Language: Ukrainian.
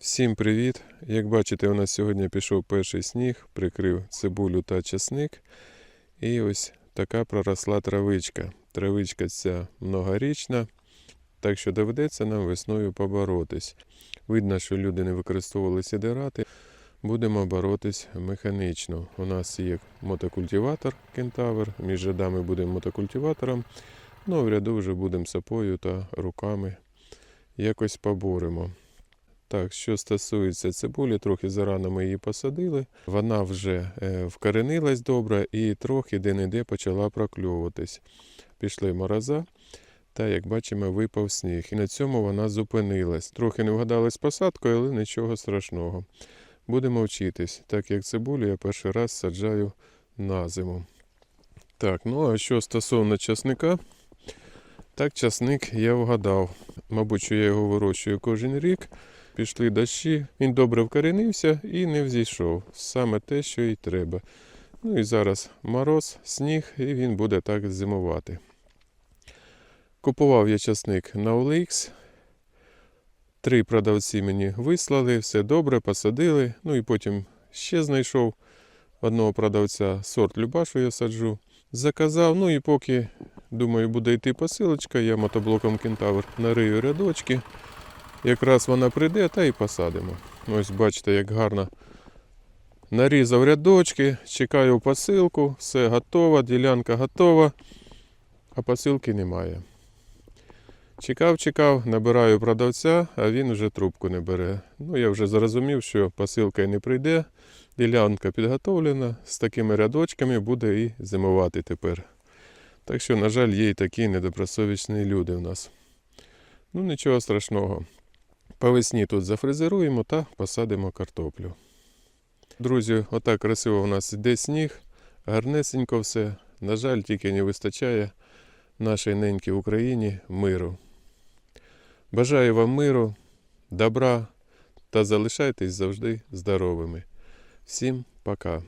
Всім привіт! Як бачите, у нас сьогодні пішов перший сніг, прикрив цибулю та чесник. І ось така проросла травичка. Травичка ця многорічна, так що доведеться нам весною поборотись. Видно, що люди не використовували сідирати. Будемо боротись механічно. У нас є мотокультиватор кентавр, між рядами будемо мотокультиватором, ну в ряду вже будемо сапою та руками якось поборемо. Так, що стосується цибулі, трохи зарано ми її посадили. Вона вже е, вкоренилась добре і трохи де-не-де почала прокльовуватись. Пішли мороза, та, як бачимо, випав сніг. І на цьому вона зупинилась. Трохи не вгадали з посадкою, але нічого страшного. Будемо вчитись, так як цибулю я перший раз саджаю на зиму. Так, ну а що стосовно часника, так часник я вгадав. Мабуть, що я його вирощую кожен рік пішли дощі, він добре вкоренився і не взійшов. Саме те, що й треба. Ну і зараз мороз, сніг, і він буде так зимувати. Купував я часник на OLX. Три продавці мені вислали, все добре, посадили. Ну і потім ще знайшов одного продавця сорт Любашу я саджу. Заказав, ну і поки, думаю, буде йти посилочка, я мотоблоком кентавр нарию рядочки. Якраз вона прийде, та і посадимо. Ось бачите, як гарно нарізав рядочки, чекаю посилку, все готово, ділянка готова, а посилки немає. Чекав, чекав, набираю продавця, а він вже трубку не бере. Ну, я вже зрозумів, що посилка й не прийде, ділянка підготовлена, з такими рядочками буде і зимувати тепер. Так що, на жаль, є і такі недобросовісні люди в нас. Ну, нічого страшного. По весні тут зафрезеруємо та посадимо картоплю. Друзі, отак красиво у нас йде сніг, гарнесенько все. На жаль, тільки не вистачає нашій ненькій Україні миру. Бажаю вам миру, добра та залишайтесь завжди здоровими. Всім пока!